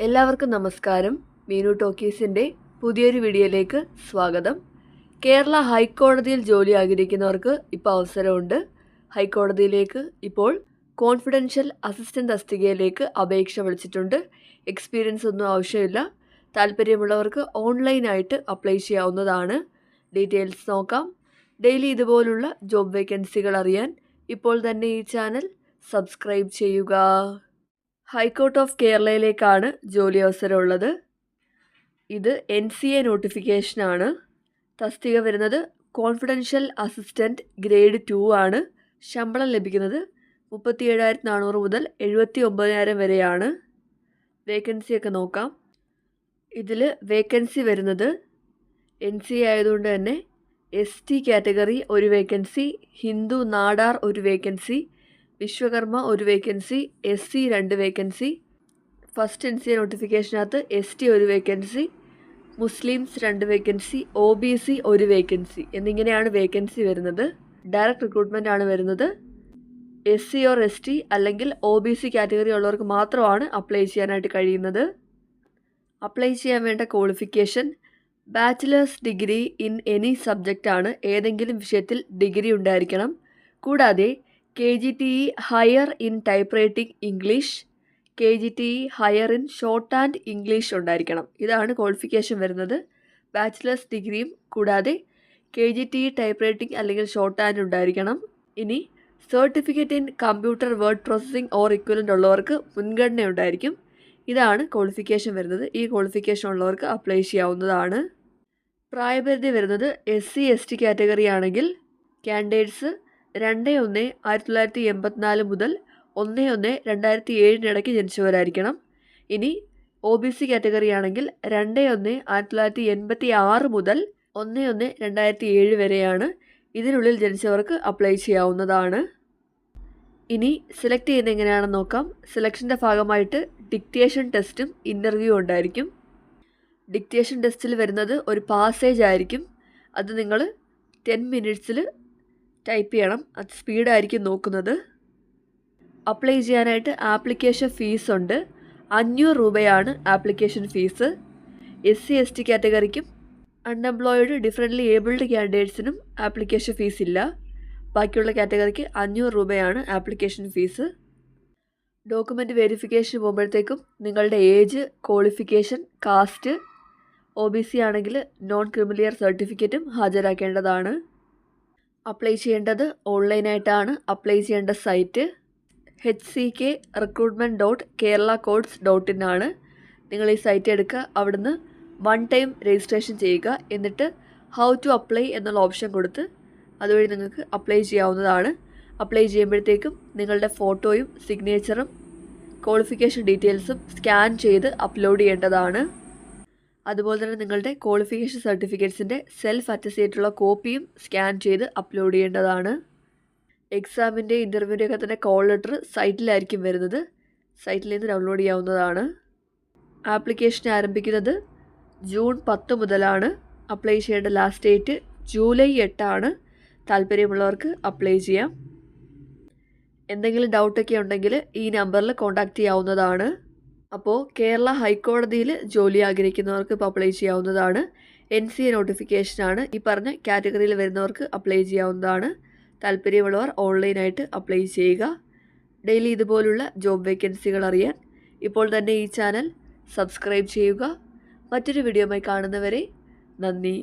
എല്ലാവർക്കും നമസ്കാരം. മീനു ടോക്കീസിന്റെ പുതിയൊരു വീഡിയോയിലേക്ക് സ്വാഗതം. കേരള ഹൈക്കോടതിയിൽ ജോലി ആഗ്രഹിക്കുന്നവർക്ക് ഇപ്പോൾ അവസരമുണ്ട്. ഹൈക്കോടതിയിലേക്ക് ഇപ്പോൾ കോൺഫിഡൻഷ്യൽ അസിസ്റ്റന്റ് തസ്തികയിലേക്ക് അപേക്ഷ വിളിച്ചിട്ടുണ്ട്. എക്സ്പീരിയൻസ് ഒന്നും ആവശ്യമില്ല. താല്പര്യമുള്ളവർക്ക് ഓൺലൈനായിട്ട് അപ്ലൈ ചെയ്യാവുന്നതാണ്. ഡീറ്റെയിൽസ് നോക്കാം. ഡെയിലി ഇതുപോലുള്ള ജോബ് വേക്കൻസികൾ അറിയാൻ ഇപ്പോൾ തന്നെ ഈ ചാനൽ സബ്സ്ക്രൈബ് ചെയ്യുക. ഹൈക്കോർട്ട് ഓഫ് കേരളയിലേക്കാണ് ജോലി അവസരമുള്ളത് ഇത് എൻ സി എ നോട്ടിഫിക്കേഷനാണ്. തസ്തിക വരുന്നത് കോൺഫിഡൻഷ്യൽ അസിസ്റ്റന്റ് ഗ്രേഡ് ടു ആണ്. ശമ്പളം ലഭിക്കുന്നത് മുപ്പത്തി ഏഴായിരത്തി നാനൂറ് മുതൽ എഴുപത്തി ഒമ്പതിനായിരം വരെയാണ്. വേക്കൻസിയൊക്കെ നോക്കാം. ഇതിൽ വേക്കൻസി വരുന്നത് എൻ സി ആയതുകൊണ്ട് തന്നെ എസ് ടി കാറ്റഗറി ഒരു വേക്കൻസി ഹിന്ദു നാടാർ ഒരു വേക്കൻസി വിശ്വകർമ്മ ഒരു വേക്കൻസി എസ് സി രണ്ട് vacancy first N C A നോട്ടിഫിക്കേഷനകത്ത് S T ഒരു വേക്കൻസി മുസ്ലിംസ് രണ്ട് വേക്കൻസി ഒ ബി സി ഒരു വേക്കൻസി എന്നിങ്ങനെയാണ് വേക്കൻസി വരുന്നത്. ഡയറക്റ്റ് റിക്രൂട്ട്മെന്റ് ആണ് വരുന്നത്. S C or S T അല്ലെങ്കിൽ ഒ ബി സി കാറ്റഗറി ഉള്ളവർക്ക് മാത്രമാണ് അപ്ലൈ ചെയ്യാനായിട്ട് കഴിയുന്നത്. അപ്ലൈ ചെയ്യാൻ വേണ്ട qualification bachelor's degree in any സബ്ജക്റ്റാണ് ഏതെങ്കിലും വിഷയത്തിൽ ഡിഗ്രി ഉണ്ടായിരിക്കണം. കൂടാതെ K G T E higher in typewriting English K G T E higher in shorthand English ഉണ്ടായിരിക്കണം. ഇതാണ് ക്വാളിഫിക്കേഷൻ വരുന്നത്. ബാച്ചിലേഴ്സ് ഡിഗ്രിയും കൂടാതെ K G T E typewriting അല്ലെങ്കിൽ ഷോർട്ട് ആൻഡ് ഉണ്ടായിരിക്കണം. ഇനി certificate in computer word processing or equivalent ഉള്ളവർക്ക് മുൻഗണന ഉണ്ടായിരിക്കും. ഇതാണ് ക്വാളിഫിക്കേഷൻ വരുന്നത്. ഈ ക്വാളിഫിക്കേഷൻ ഉള്ളവർക്ക് അപ്ലൈ ചെയ്യാവുന്നതാണ്. പ്രായപരിധി വരുന്നത് S C S T category ആണെങ്കിൽ കാൻഡിഡേറ്റ്സ് രണ്ട് ഒന്ന് ആയിരത്തി തൊള്ളായിരത്തി എൺപത്തിനാല് മുതൽ ഒന്ന് ഒന്ന് രണ്ടായിരത്തി ഏഴിനിടയ്ക്ക് ജനിച്ചവരായിരിക്കണം. ഇനി ഒ ബി സി കാറ്റഗറി ആണെങ്കിൽ രണ്ട് ഒന്ന് ആയിരത്തി തൊള്ളായിരത്തി എൺപത്തി ആറ് മുതൽ ഒന്ന് ഒന്ന് രണ്ടായിരത്തി ഏഴ് വരെയാണ് ഇതിനുള്ളിൽ ജനിച്ചവർക്ക് അപ്ലൈ ചെയ്യാവുന്നതാണ്. ഇനി സെലക്ട് ചെയ്യുന്ന എങ്ങനെയാണെന്ന് നോക്കാം. സെലക്ഷന്റെ ഭാഗമായിട്ട് ഡിക്റ്റേഷൻ ടെസ്റ്റും ഇന്റർവ്യൂ ഉണ്ടായിരിക്കും. ഡിക്റ്റേഷൻ ടെസ്റ്റിൽ വരുന്നത് ഒരു പാസേജ് ആയിരിക്കും. അത് നിങ്ങൾ ടെൻ മിനിറ്റ്സിൽ ടൈപ്പ് ചെയ്യണം. അത് സ്പീഡായിരിക്കും നോക്കുന്നത്. അപ്ലൈ ചെയ്യാനായിട്ട് ആപ്ലിക്കേഷൻ ഫീസ് ഉണ്ട്. അഞ്ഞൂറ് രൂപയാണ് application fees S C S T കാറ്റഗറിക്കും unemployed differently abled ക്യാൻഡിഡേറ്റ്സിനും ആപ്ലിക്കേഷൻ ഫീസ് ഇല്ല. ബാക്കിയുള്ള കാറ്റഗറിക്ക് അഞ്ഞൂറ് രൂപയാണ് ആപ്ലിക്കേഷൻ ഫീസ് ഡോക്യുമെന്റ് വെരിഫിക്കേഷൻ പോകുമ്പോഴത്തേക്കും നിങ്ങളുടെ age qualification caste O B C ആണെങ്കിൽ നോൺ ക്രിമിലിയർ സർട്ടിഫിക്കറ്റും ഹാജരാക്കേണ്ടതാണ്. അപ്ലൈ ചെയ്യേണ്ടത് ഓൺലൈനായിട്ടാണ്. അപ്ലൈ ചെയ്യേണ്ട site H C K recruitment dot Kerala courts dot in ആണ്. നിങ്ങൾ ഈ സൈറ്റ് എടുക്കുക. അവിടുന്ന് വൺ ടൈം രജിസ്ട്രേഷൻ ചെയ്യുക. എന്നിട്ട് ഹൗ ടു അപ്ലൈ എന്നുള്ള ഓപ്ഷൻ കൊടുത്ത് അതുവഴി നിങ്ങൾക്ക് അപ്ലൈ ചെയ്യാവുന്നതാണ്. അപ്ലൈ ചെയ്യുമ്പോഴത്തേക്കും നിങ്ങളുടെ ഫോട്ടോയും സിഗ്നേച്ചറും ക്വാളിഫിക്കേഷൻ ഡീറ്റെയിൽസും സ്കാൻ ചെയ്ത് അപ്ലോഡ് ചെയ്യേണ്ടതാണ്. അതുപോലെ തന്നെ നിങ്ങളുടെ ക്വാളിഫിക്കേഷൻ സർട്ടിഫിക്കറ്റ്സിന്റെ സെൽഫ് അറ്റസ്റ്റ് ചെയ്തിട്ടുള്ള കോപ്പിയും സ്കാൻ ചെയ്ത് അപ്ലോഡ് ചെയ്യേണ്ടതാണ്. എക്സാമിന്റെ ഇന്റർവ്യൂവിന്റെ ഒക്കെ തന്നെ കോൾ ലെറ്റർ സൈറ്റിലായിരിക്കും വരുന്നത്. സൈറ്റിൽ നിന്ന് ഡൗൺലോഡ് ചെയ്യാവുന്നതാണ്. ആപ്ലിക്കേഷൻ ആരംഭിക്കുന്നത് ജൂൺ പത്ത് മുതലാണ്. അപ്ലൈ ചെയ്യേണ്ട ലാസ്റ്റ് ഡേറ്റ് ജൂലൈ എട്ടാണ്. താല്പര്യമുള്ളവർക്ക് അപ്ലൈ ചെയ്യാം. എന്തെങ്കിലും ഡൗട്ടൊക്കെ ഉണ്ടെങ്കിൽ ഈ നമ്പറിൽ കോൺടാക്റ്റ് ചെയ്യാവുന്നതാണ്. അപ്പോൾ കേരള ഹൈക്കോടതിയിൽ ജോലി ആഗ്രഹിക്കുന്നവർക്ക് ഇപ്പോൾ അപ്ലൈ ചെയ്യാവുന്നതാണ്. എൻ സി എ നോട്ടിഫിക്കേഷനാണ് ഈ പറഞ്ഞ കാറ്റഗറിയിൽ വരുന്നവർക്ക് അപ്ലൈ ചെയ്യാവുന്നതാണ്. താല്പര്യമുള്ളവർ ഓൺലൈനായിട്ട് അപ്ലൈ ചെയ്യുക. ഡെയിലി ഇതുപോലുള്ള ജോബ് വേക്കൻസികൾ അറിയാൻ ഇപ്പോൾ തന്നെ ഈ ചാനൽ സബ്സ്ക്രൈബ് ചെയ്യുക. മറ്റൊരു വീഡിയോയുമായി കാണുന്നവരെ നന്ദി.